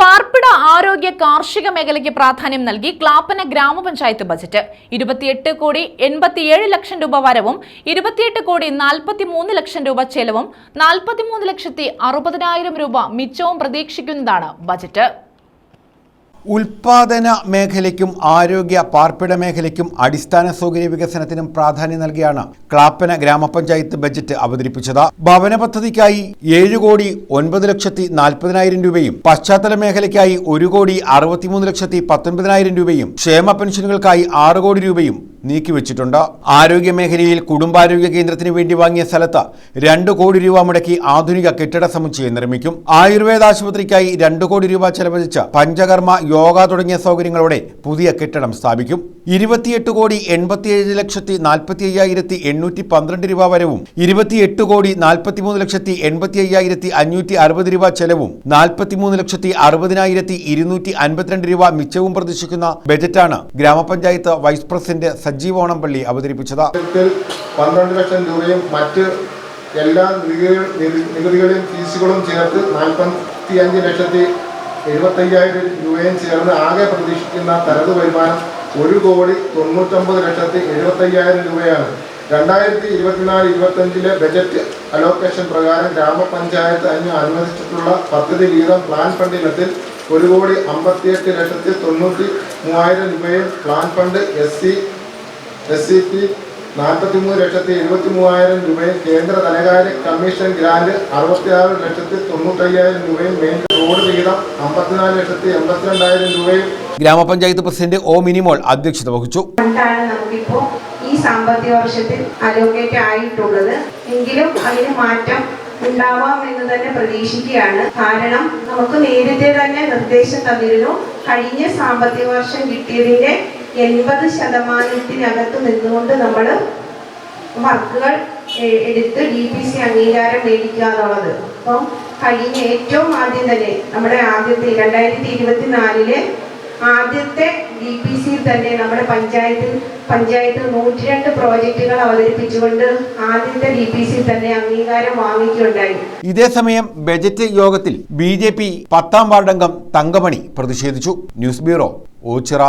പാർപ്പിട ആരോഗ്യ കാർഷിക മേഖലയ്ക്ക് പ്രാധാന്യം നൽകി ക്ലാപ്പന ഗ്രാമപഞ്ചായത്ത് ബജറ്റ്. ഇരുപത്തിയെട്ട് കോടി എൺപത്തിയേഴ് ലക്ഷം രൂപ വരവും ഇരുപത്തിയെട്ട് കോടി നാൽപ്പത്തി മൂന്ന് ലക്ഷം രൂപ ചെലവും നാൽപ്പത്തിമൂന്ന് ലക്ഷത്തി അറുപതിനായിരം രൂപ മിച്ചവും പ്രതീക്ഷിക്കുന്നതാണ് ബജറ്റ്. ഉൽപാദന മേഖലയ്ക്കും ആരോഗ്യ പാർപ്പിട മേഖലയ്ക്കും അടിസ്ഥാന സൗകര്യ വികസനത്തിനും പ്രാധാന്യം നൽകിയാണ് ക്ലാപ്പന ഗ്രാമപഞ്ചായത്ത് ബജറ്റ് അവതരിപ്പിച്ചത്. ഭവന പദ്ധതിക്കായി ഏഴ് കോടി ഒൻപത് ലക്ഷത്തി നാൽപ്പതിനായിരം രൂപയും പശ്ചാത്തല മേഖലയ്ക്കായി ഒരു കോടി അറുപത്തിമൂന്ന് ലക്ഷത്തി പത്തൊൻപതിനായിരം രൂപയും ക്ഷേമ പെൻഷനുകൾക്കായി ആറ് കോടി രൂപയും നീക്കിവെച്ചിട്ടുണ്ട്. ആരോഗ്യ മേഖലയിൽ കുടുംബാരോഗ്യ കേന്ദ്രത്തിന് വേണ്ടി വാങ്ങിയ സ്ഥലത്ത് രണ്ട് കോടി രൂപ മുടക്കി ആധുനിക കെട്ടിട സമുച്ചയം നിർമ്മിക്കും. ആയുർവേദ ആശുപത്രിക്കായി രണ്ട് കോടി രൂപ ചെലവഴിച്ച് പഞ്ചകർമ്മ യോഗ തുടങ്ങിയ സൗകര്യങ്ങളോടെ പുതിയ കെട്ടിടം സ്ഥാപിക്കും. ഇരുപത്തിയെട്ട് കോടി എൺപത്തിയേഴ് ലക്ഷത്തി നാൽപ്പത്തി അയ്യായിരത്തി എണ്ണൂറ്റി പന്ത്രണ്ട് രൂപ വരവും ഇരുപത്തിയെട്ട് കോടി നാൽപ്പത്തിമൂന്ന് ലക്ഷത്തി എൺപത്തി അയ്യായിരത്തി അഞ്ഞൂറ്റി അറുപത് രൂപ ചെലവും നാൽപ്പത്തിമൂന്ന് ലക്ഷത്തി അറുപതിനായിരത്തി ഇരുന്നൂറ്റി അൻപത്തിരണ്ട് രൂപ മിച്ചവും പ്രതീക്ഷിക്കുന്ന ബജറ്റാണ് ഗ്രാമപഞ്ചായത്ത് വൈസ് പ്രസിഡന്റ് സജീവ് ഓണംപള്ളി അവതരിപ്പിച്ചത്. പന്ത്രണ്ട് ലക്ഷം രൂപയും മറ്റ് എല്ലാ നികുതികളും ഫീസുകളും ചേർത്ത് നാൽപ്പത്തി അഞ്ച് ലക്ഷത്തി എഴുപത്തയ്യായിരം രൂപയും ചേർന്ന് ആകെ പ്രതീക്ഷിക്കുന്ന തനത് വരുമാനം ഒരു കോടി തൊണ്ണൂറ്റൊമ്പത് ലക്ഷത്തി എഴുപത്തയ്യായിരം രൂപയാണ്. രണ്ടായിരത്തി ഇരുപത്തിനാല് ഇരുപത്തഞ്ചിലെ ബജറ്റ് അലോക്കേഷൻ പ്രകാരം ഗ്രാമപഞ്ചായത്ത് അതിന് അനുവദിച്ചിട്ടുള്ള പദ്ധതി വീതം പ്ലാൻ ഫണ്ട് ഇനത്തിൽ ഒരു കോടി അമ്പത്തിയെട്ട് ലക്ഷത്തി തൊണ്ണൂറ്റി മൂവായിരം രൂപയും plan fund S C S C P നാൽപ്പത്തിമൂന്ന് ലക്ഷത്തി എഴുപത്തി മൂവായിരം രൂപയും കേന്ദ്ര ധനകാര്യ കമ്മീഷൻ ഗ്രാന്റ് അറുപത്തിയാറ് ലക്ഷത്തി തൊണ്ണൂറ്റയ്യായിരം രൂപയും മെയിൻ റോഡ് വിഹിതം അമ്പത്തിനാല് ലക്ഷത്തി എൺപത്തിരണ്ടായിരം രൂപയും ഗ്രാമപഞ്ചായത്ത് പ്രസിഡന്റ് ഒ മിനിമോൾ അധ്യക്ഷത വഹിച്ചു. ഈ സാമ്പത്തിക വർഷത്തിൽ അലോക്കേറ്റ് ആയിട്ടുള്ളത്. എങ്കിലും അതിന് മാറ്റം ഉണ്ടാവാം എന്ന് തന്നെ പ്രതീക്ഷിക്കുകയാണ്. കാരണം നമുക്ക് നേരത്തെ തന്നെ നിർദ്ദേശം തന്നിരുന്നു. കഴിഞ്ഞ സാമ്പത്തിക വർഷം കിട്ടിയതിന്റെ എൺപത് ശതമാനത്തിനകത്ത് നിന്നുകൊണ്ട് നമ്മൾ വർക്കുകൾ എടുത്ത് ഡി പി സി അംഗീകാരം മേടിക്കുക എന്നുള്ളത്. അപ്പം കഴിഞ്ഞ ഏറ്റവും ആദ്യം തന്നെ നമ്മുടെ ആദ്യത്തെ രണ്ടായിരത്തി ഇരുപത്തി നാലിലെ ആദ്യത്തെ ഡി പി സി തന്നെ നമ്മുടെ പഞ്ചായത്തിൽ പഞ്ചായത്ത് നൂറ്റിരണ്ട് പ്രോജക്റ്റുകൾ അവതരിപ്പിച്ചുകൊണ്ട് ആദ്യത്തെ ഡി പി സി തന്നെ അംഗീകാരം വാങ്ങിക്കുകയുണ്ടായി. ഇതേസമയം ബജറ്റ് യോഗത്തിൽ ബി ജെ പി പത്താം വാർഡംഗം തങ്കമണി പ്രതിഷേധിച്ചു. News bureau Ochira.